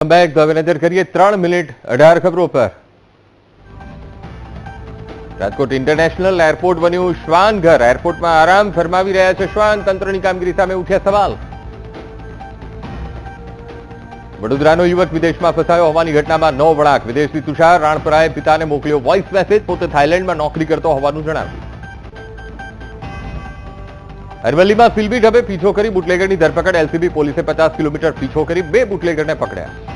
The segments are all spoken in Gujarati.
બેક હવે નજર કરીએ ત્રણ મિનિટ અઢાર ખબરો પર રાજકોટ ઇન્ટરનેશનલ એરપોર્ટ બન્યું શ્વાન ઘર એરપોર્ટમાં આરામ ફરમાવી રહ્યા છે શ્વાન તંત્રની કામગીરી સામે ઉઠ્યા સવાલ વડોદરાનો યુવક વિદેશમાં ફસાયો હોવાની ઘટનામાં નવ વળાંક વિદેશથી તુષાર રાણપરાએ પિતાને મોકલ્યો વોઇસ મેસેજ પોતે થાઇલેન્ડમાં નોકરી કરતો હોવાનું જણાવ્યું. અરવલ્લીમાં સિલબી ઢબે પીછો કરી બુટલેગરની ધરપકડ. એલસીબી પોલીસે પચાસ કિલોમીટર પીછો કરી બે બુટલેગરને પકડ્યા.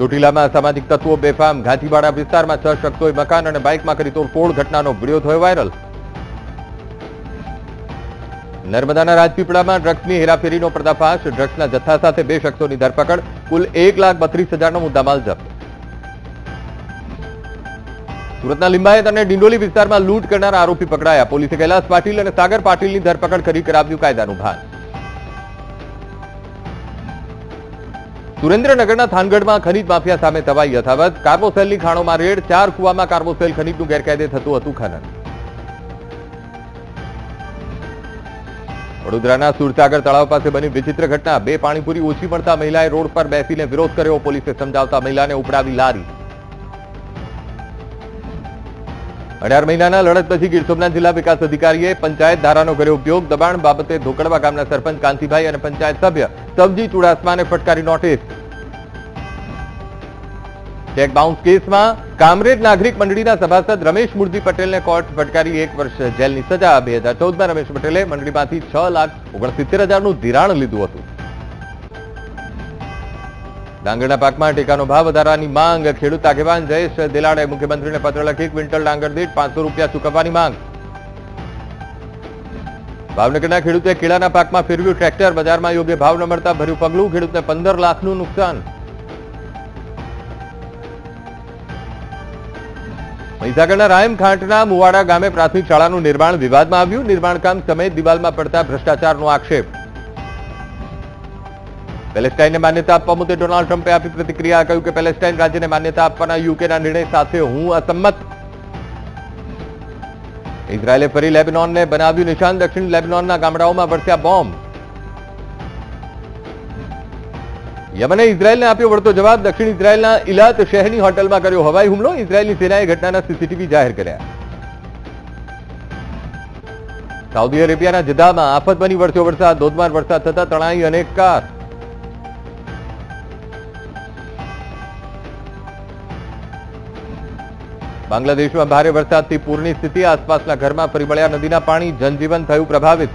ચોટીલામાં અસામાજિક તત્વો બેફામ. ઘાંચીવાડા વિસ્તારમાં છ શખ્સોએ મકાન અને બાઇકમાં કરી તોડફોડ. ઘટનાનો વીડિયો થયો વાયરલ. નર્મદાના રાજપીપળામાં ડ્રગ્સની હેરાફેરીનો પર્દાફાશ. ડ્રગ્સના જથ્થા સાથે બે શખ્સોની ધરપકડ. કુલ એક લાખ બત્રીસ હજારનો મુદ્દામાલ જપ્ત. સુરતના લિંબાયત અને ડિંડોલી વિસ્તારમાં લૂંટ કરનાર આરોપી પકડાયા. પોલીસે કૈલાસ પાટીલ અને સાગર પાટીલની ધરપકડ કરી કરાવ્યું કાયદાનું ભાન. સુરેન્દ્રનગરના થાનગઢમાં ખનીજ માફિયા સામે તવાઈ યથાવત કાર્બોસેલની ખાણોમાં રેડ ચાર કુવામાં કાર્બોસેલ ખનીજનું ગેરકાયદે થતું હતું ખનન વડોદરાના સુરસાગર તળાવ પાસે બની વિચિત્ર ઘટના બે પાણીપુરી ઓછી મળતા મહિલાએ રોડ પર બેસીને વિરોધ કર્યો પોલીસે સમજાવતા મહિલાને ઉપડાવી લારી અઢાર મહિનાના લડત પછી ગીર સોમનાથ જિલ્લા વિકાસ અધિકારીએ પંચાયત ધારાનો કર્યો ઉપયોગ દબાણ બાબતે ધોકડવા ગામના સરપંચ કાંતિભાઈ અને પંચાયત સભ્ય સબજી ચુડાસમાને ફટકારી નોટિસ. ચેક બાઉન્સ કેસમાં કામરેજ નાગરિક મંડળીના સભાસદ રમેશ મૂર્તિ પટેલને કોર્ટ ફટકારી એક વર્ષ જેલની સજા. બે હજાર ચૌદમાં રમેશ પટેલે મંડળીમાંથી છ લાખ ઓગણસિત્તેર હજારનું ધિરાણ લીધું હતું. ડાંગરના પાકમાં ટેકાનો ભાવ વધારવાની માંગ. ખેડૂત આગેવાન જયેશ દેલાડે મુખ્યમંત્રીને પત્ર લખી ક્વિન્ટલ ડાંગર દીઠ પાંચસો રૂપિયા ચૂકવવાની માંગ. ભાવનગરના ખેડૂતે કેળાના પાકમાં ફેરવ્યું ટ્રેક્ટર. બજારમાં યોગ્ય ભાવ ન મળતા ભર્યું પગલું. ખેડૂતને પંદર લાખનું નુકસાન. મહીસાગરના રાયમખાંટના મુવાડા ગામે પ્રાથમિક શાળાનું નિર્માણ વિવાદમાં આવ્યું. નિર્માણ કામ સમયે દિવાલમાં પડતા ભ્રષ્ટાચારનો આક્ષેપ. પેલેસ્ટાઇનને માન્યતા આપવા મુદ્દે ડોનાલ્ડ ટ્રમ્પે આપી પ્રતિક્રિયા કહ્યું કે પેલેસ્ટાઇન રાજ્યને માન્યતા આપવાના યુકેના નિર્ણય સાથે હું અસંમત. ઇઝરાયેલે ફરી લેબનોનને બનાવ્યું નિશાન. દક્ષિણ લેબનોનના ગામડાઓમાં વરસ્યા બોમ્બ. યમને ઇઝરાયેલને આપ્યો વળતો જવાબ. દક્ષિણ ઇઝરાયેલના ઇલાત શહેરની હોટલમાં કર્યો હવાઈ હુમલો. ઇઝરાયેલની સેનાએ ઘટનાના સીસીટીવી જાહેર કર્યા. સાઉદી અરેબિયાના જિદ્દામાં આફત બની. વરસ્યો વરસાદ ધોધમાર વરસાદ થતા તણાઈ અનેક કાર. બાંગ્લાદેશમાં ભારે વરસાદથી પૂરની સ્થિતિ. આસપાસના ઘરમાં ફરી વળ્યા નદીના પાણી જનજીવન થયું પ્રભાવિત.